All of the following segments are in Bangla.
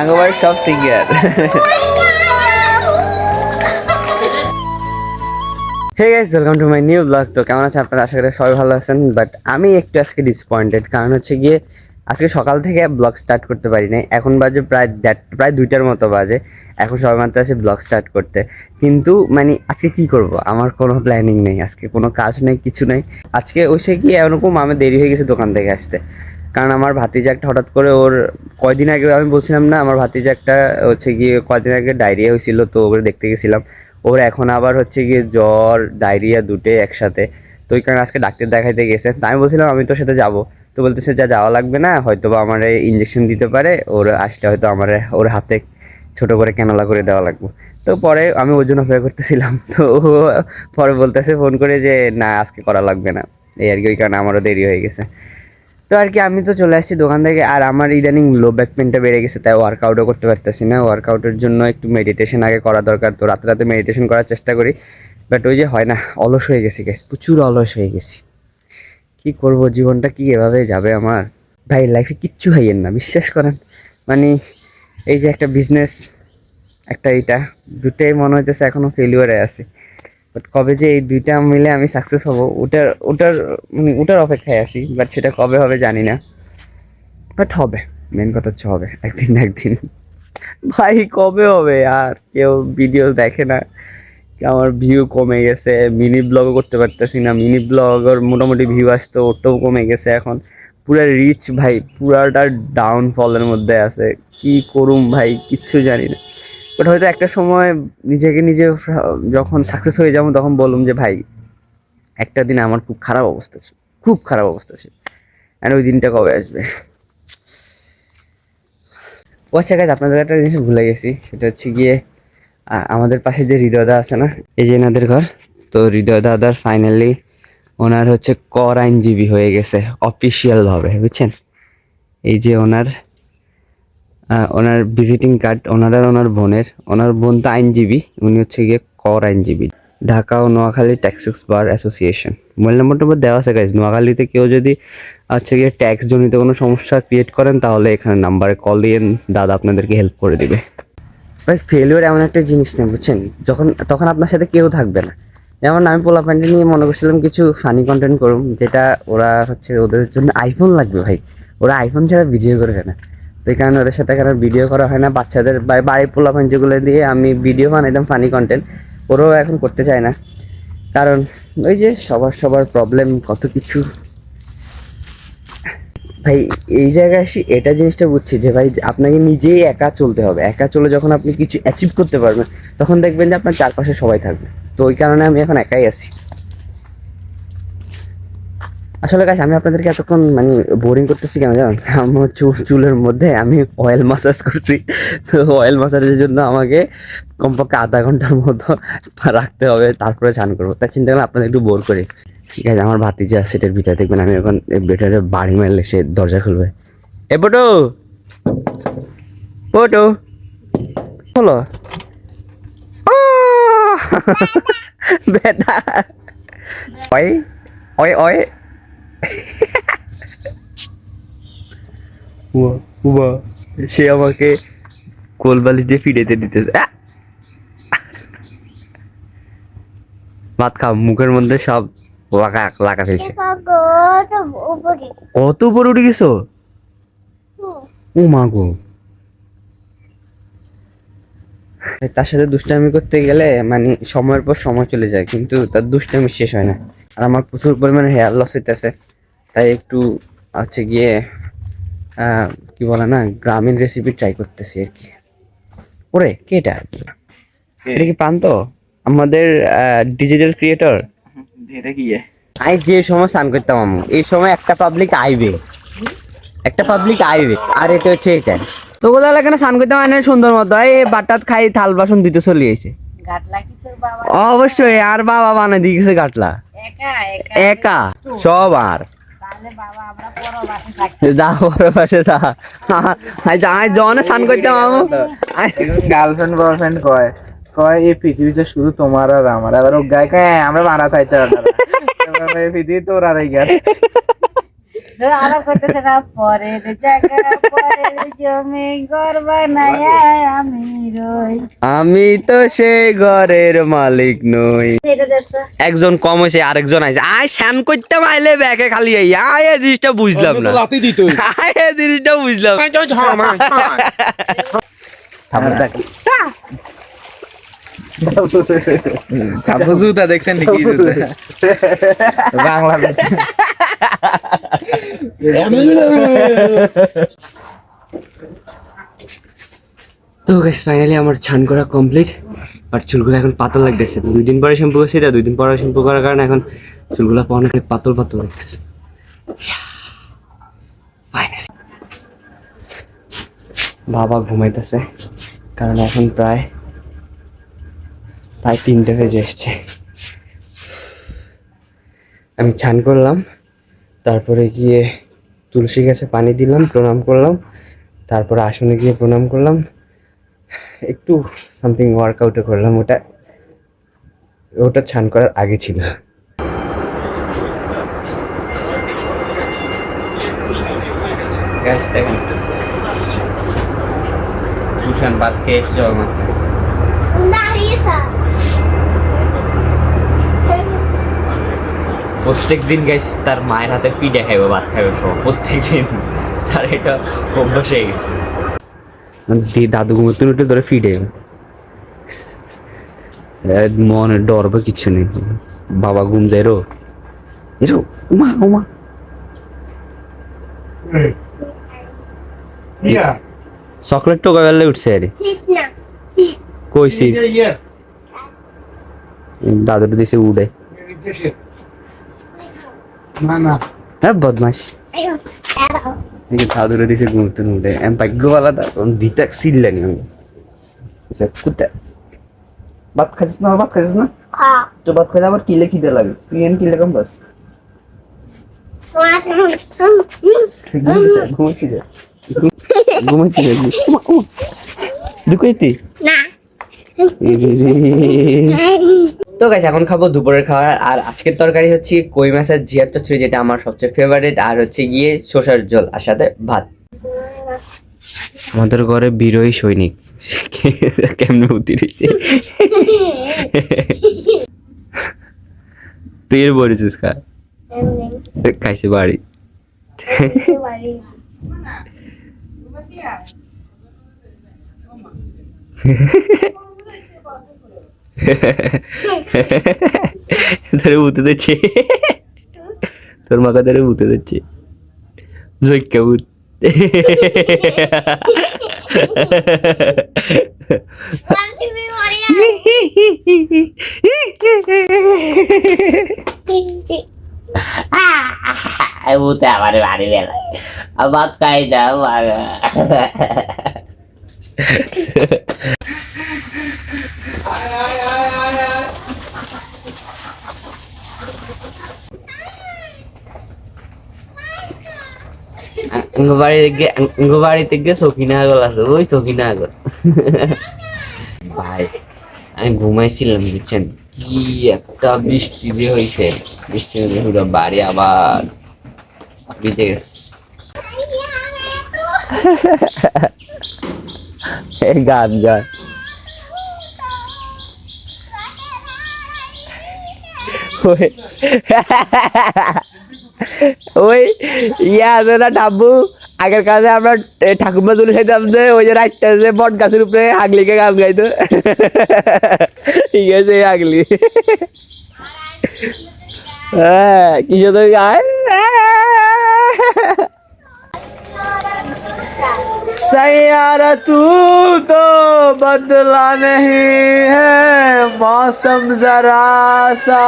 আমার সব singer hey guys welcome to my new blog তো কেমন আছে আপনারা? আশা করি সবাই ভালো আছেন বাট আমি একটু আজকে ডিসঅ্যাপয়েন্টেড কারণ হচ্ছে গিয়ে আজকে সকাল থেকে ব্লগ স্টার্ট করতে পারি নাই এখন বাজে প্রায় দেড়, প্রায় দুইটার মতো বাজে। এখন সবাই মাত্র আছে ব্লগ স্টার্ট করতে। কিন্তু মানে আজকে কি করব? আমার কোনো প্ল্যানিং নেই। আজকে কোনো কাজ নেই, কিছু নেই। আজকে ওইসে কি এরকম আমার দেরি হয়ে গেছে দোকান থেকে আসতে। কারণ আমার ভাতিজা একটা হঠাৎ করে ওর কয়দিন আগে আমি বলছিলাম না, আমার ভাতিজা একটা হচ্ছে গিয়ে কয়দিন আগে ডায়রিয়া হয়েছিল, তো ওগুলো দেখতে গেছিলাম। ওর এখন আবার হচ্ছে গিয়ে জ্বর ডায়রিয়া দুটে একসাথে। তো ওই কারণে আজকে ডাক্তার দেখাইতে গেছে। তাই আমি বলছিলাম, আমি তোর সাথে যাব। তো বলতেছে, যা যাওয়া লাগবে না হয়তো বা আমার ইঞ্জেকশন দিতে পারে, ওর আসলে হয়তো আমার, ওর হাতে ছোট করে ক্যানোলা করে দেওয়া লাগবে। তো পরে আমি ওর জন্য অপেক্ষা করতেছিলাম, তো পরে বলতেছে, ফোন করে যে, না, আজকে করা লাগবে না। এই আর কি, ওই কারণে আমারও দেরি হয়ে গেছে। তো আর কি, আমি তো চলে আসছি দোকান থেকে, আর আমার ইদানিং লো ব্যাক পেনটা বেড়ে গেছে, তাই ওয়ার্কআউটও করতে পারতেছি না। ওয়ার্কআউটের জন্য একটু মেডিটেশন আগে করা দরকার, তো রাতে রাতে মেডিটেশন করার চেষ্টা করি। বাট ওই যে হয় না, অলস হয়ে গেছি গেছি প্রচুর অলস হয়ে গেছি। কি করব? জীবনটা কি এভাবে যাবে আমার? ভাই লাইফে কিচ্ছু হাইয়েন না, বিশ্বাস করেন। মানে এই যে একটা বিজনেস একটা এটা দুটোই মনে হইতেছে এখনও ফেলিওরে আছে। বাট কবে যে এই দুইটা মিলে আমি সাকসেস হব, ওটার ওটার মানে ওটার অপেক্ষায় আছি বাট সেটা কবে হবে জানি না। বাট হবে মেন কথা হচ্ছে হবে, একদিন না একদিন। ভাই, কবে হবে? আর কেউ ভিডিও দেখে না। আমার ভিউ কমে গেছে মিনি ব্লগও করতে পারতেছি না। মিনি ব্লগের মোটামুটি ভিউ আসতো ওটাও কমে গেছে এখন। পুরো রিচ ভাই পুরাটা ডাউনফলের মধ্যে আছে। কি করুম ভাই কিচ্ছু জানি না। বাট হয়তো একটা সময় নিজেকে নিজে যখন সাকসেস হয়ে যাব তখন বললাম যে ভাই একটা দিন আমার খুব খারাপ অবস্থা ছিল খুব খারাপ অবস্থা ছিল। আর ওই দিনটা কবে আসবে? ও আচ্ছা guys, আপনাদের একটা জিনিস ভুলে গেছি সেটা হচ্ছে গিয়ে আমাদের পাশে যে হৃদয়দা আছে না, এই যে এনাদের ঘর, তো হৃদয় দাদার ফাইনালি ওনার হচ্ছে কর আইনজীবী হয়ে গেছে অফিসিয়াল ভাবে, বুঝছেন? এই যে ওনার ওনার ভিজিটিং কার্ড ওনার আর ওনার বোনের, ওনার বোন তো আইনজীবী, উনি হচ্ছে গিয়ে কর আইনজীবী। ঢাকা ও Noakhali taxes bar association mobile নাম্বারটা আবার দেওয়া আছে গাইজ নোয়াখালীতে কেউ যদি হচ্ছে গিয়ে ট্যাক্স জনিত কোনো সমস্যা ক্রিয়েট করেন, তাহলে এখানে নাম্বারে কল দিয়ে দাদা আপনাদেরকে হেল্প করে দিবে। ভাই ফেলিওর এমন একটা জিনিস না বুঝছেন? যখন, তখন আপনার সাথে কেউ থাকবে না। যেমন আমি পোলা প্যান্টে নিয়ে মনে করছিলাম কিছু ফানি কন্টেন্ট করুম, যেটা ওরা হচ্ছে ওদের জন্য আইফোন লাগবে ভাই। ওরা আইফোন ছাড়া ভিডিও করবে না। তো এই কারণে ওদের সাথে এখন ভিডিও করা হয় না। বাচ্চাদের বাড়ির পোলা প্যান্ট যেগুলো দিয়ে আমি ভিডিও বানাইতাম ফানি কন্টেন্ট ওরাও এখন করতে চায় না। কারণ ওই যে সবার সবার প্রবলেম কত কিছু। ভাই, এই জায়গায় আসি এটা জিনিসটা বুঝছি যে ভাই, আপনাকে নিজেই একা চলতে হবে। একা চলে যখন আপনি কিছু অ্যাচিভ করতে পারবেন, তখন দেখবেন যে আপনার চারপাশে সবাই থাকবে। তো ওই কারণে আমি এখন একাই আছি। আসলে কাজ আমি আপনাদেরকে এতক্ষণ মানে বোরিং করতেছি কেন জানেন? আমার চুল চুলের মধ্যে আমি অয়েল মাসাজ করছি। তো অয়েল মাসাজের জন্য আমাকে কমপক্ষে আধা ঘণ্টার মতো রাখতে হবে, তারপরে স্নান করব। তাই চিন্তা করলাম আপনাদের একটু বোর করি। ঠিক আছে আমার ভাতিজা সেটার ভিতরে দেখবেন আমি এখন বেটারে বাড়ি মারলে সে দরজা খুলবে। এ পটো! পটো! হলো বেটা! ওই ওই ওই। উয়া, সে আমাকে কোলবালিশ দিয়ে ফিরেতে দিতেছে! ভাত খাও মুখের মধ্যে সব লাগা লাগা ফেলছে। কত উপরে উঠে গেছো? ও মা গো। তার সাথে দুষ্টামি করতে গেলে মানে সময়ের পর সময় চলে যায় কিন্তু তার দুষ্টামি শেষ হয় না। আর আমার প্রচুর পরিমাণে হেয়ার লস হইতেছে। তাই একটু হচ্ছে গিয়ে আহ, কি বলে না গ্রামীণ রেসিপি ট্রাই করতেছি আর কি। ওরে কে এটা? এটা কি প্রান্ত? আমাদের ডিজিটাল ক্রিয়েটর এটা কি আই যে সময় স্নান করতাম আমি। এই সময় একটা পাবলিক আইবে। একটা পাবলিক আইবে। আর এটা হচ্ছে এটা। তো কোথাও এখানে স্নান করতাম মানে সুন্দর মতো। এই বাটাত খাই থাল বাসন দিতে চলে গেছে। গাটলা কি তোর বাবা? অবশ্যই আর বাবা বানা দিয়ে গেছে গাটলা। একা একা? একা সব আর। তাহলে বাবা আমরা পরবাসে থাকি। যা বড় পাশে জনে স্নান করতাম আমু। গার্লফ্রেন্ড বয়ফ্রেন্ড কয়? কয় এই পৃথিবীতে শুধু তোমার আর আমার। আবার ও গায়ে কয় "হ্যাঁ, আমরা মারা খাইতে পারব না।" পৃথিবী তোর আর এই আরও জমি ঘর বানায় আমি রই। আমি তো সেই ঘরের মালিক নই। একজন কম হয়েছে আরেকজন আইছে। আয় স্যান করতে মাইলে ব্যাকে খালি আই আয় এই জিনিসটা বুঝলাম না। লাতি দিত আয় এই জিনিসটা বুঝলাম। জুতা দেখছেন নাকি? বাংলাদেশ। তো গাইস ফাইনালি আমার ছান করা কমপ্লিট আর চুলগুলো এখন পাতল লাগতেছে। দুই দিন পরে শ্যাম্পু করছি এটা দুই দিন পরে শ্যাম্পু করার কারণে এখন চুলগুলো অনেক পাতল পাতল লাগতেছে। ফাইনালি বাবা ঘুমাইতেছে কারণ এখন প্রায় প্রায় তিনটে বেজে এসছে। আমি ছান করলাম তারপরে গিয়ে তুলসী গাছে পানি দিলাম প্রণাম করলাম তারপরে আসনে গিয়ে প্রণাম করলাম। একটু সামথিং ওয়ার্কআউটও করলাম ওটা ওটা ছান করার আগে ছিল। দেখেন। বাদ খেয়ে এসছে ওর মাথায় প্রত্যেক দিন গাইস তার মায়ের হাতে পিঠে খাইবো ভাত খাইবো সব। প্রত্যেক দিন তার এটা অভ্যাস হয়ে গেছে। দাদু ঘুমোতে উঠে ধরে ফিডে মনে ডর বা কিছু নেই। বাবা ঘুম যায় রো এরো উমা উমা। চকলেট টোকা বেলে উঠছে আরে। কইছি। দাদুটা দিছে উড়ে। না না। হ্যাঁ বদমাস দেখি দিছে ঘুমতে উঠে এম ভাগ্যওয়ালা দা দিতে সিললেনি আমি। কুত্তা ভাত খাইছিস না ভাত খাইছিস না? তো ভাত খাইলে আবার কিলে খিদে লাগে। তুই এন কিলে কম বাস ঘুমাচ্ছি রে দুকাইতি তো গাইস এখন খাব দুপুরের খাবার আর আজকের তরকারি হচ্ছে কই মাছের জিয়ার চচ্চড়ি যেটা আমার সবচেয়ে ফেভারিট আর হচ্ছে গিয়ে শসার জল আর সাথে ভাত। আমাদের ঘরে বিরোহী সৈনিক কেমনে উতি রয়েছে তুই এর বলেছিস খা খাইছে বাড়ি। ধরে উঠে দিচ্ছে। তোর মাকে ধরে উঠে দিচ্ছে। জৈক্যা ভূতে আমার ভাত খাই দাও বাড়ি থেকে বাড়ি থেকে সকিনা আগল আছে, ওই সকিনা আগল। ভাই, আমি ঘুমাইছিলাম, বুঝছেন? কি একটা বৃষ্টি যে হয়েছে বৃষ্টি হয়েছে পুরো বাড়ি আবার ভিজে গেছে। এই গান গান ওই ওই ইয়া আছে না ডাব্বু আগের কাজে আমরা এ, ঠাকুরমা তুলে খাইতাম যে ওই যে রাখতে যে বট গাছের উপরে আগলিকে গান গাইতো ঠিক আছে এই আগলি হ্যাঁ কি তো গায় सैयारा तू तो बदला नहीं है मौसम जरा सा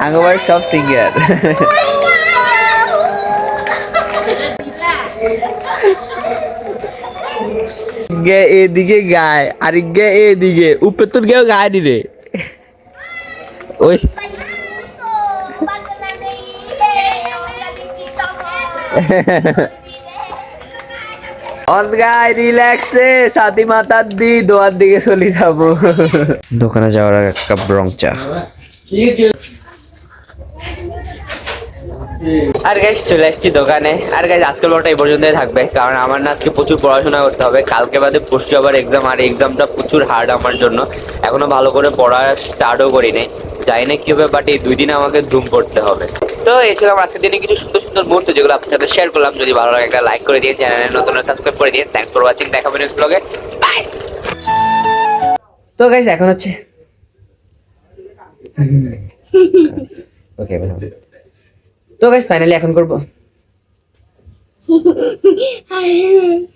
আঙ্গবার সব সিঙ্গার গে এদিকে গায় আর গে এদিকে উপরে তোর গেও গায় নি রে ওই অনগাই রিল্যাক্সে সাথী মাতার দি দোয়ার দিকে চলে যাব। দোকানে যাওয়ার আগে এক কাপ রং চা। আর গাইস চলে এসেছি দোকানে। আর গাইস আজকের ব্লগটা এই পর্যন্তই থাকবে কারণ আমার না আজকে প্রচুর পড়াশোনা করতে হবে। কালকে বাদে পরশু আবার এক্সাম আর এক্সামটা প্রচুর হার্ড আমার জন্য। এখনও ভালো করে পড়া স্টার্টও করিনি। জানি না কি হবে বাট এই দুই দিন আমাকে ধুম পড়তে হবে। তো এই ছিল আমার আজকের দিনে কিছু সুন্দর সুন্দর মুহূর্ত যেগুলো আপনার সাথে শেয়ার করলাম। যদি ভালো লাগে একটা লাইক করে দিয়ে চ্যানেলে নতুন সাবস্ক্রাইব করে দিয়ে থ্যাংকস ফর ওয়াচিং দেখাবো নেক্সট ব্লগে বাই তো গাইস এখন হচ্ছে ওকে তো গাইস ফাইনালি এখন করব।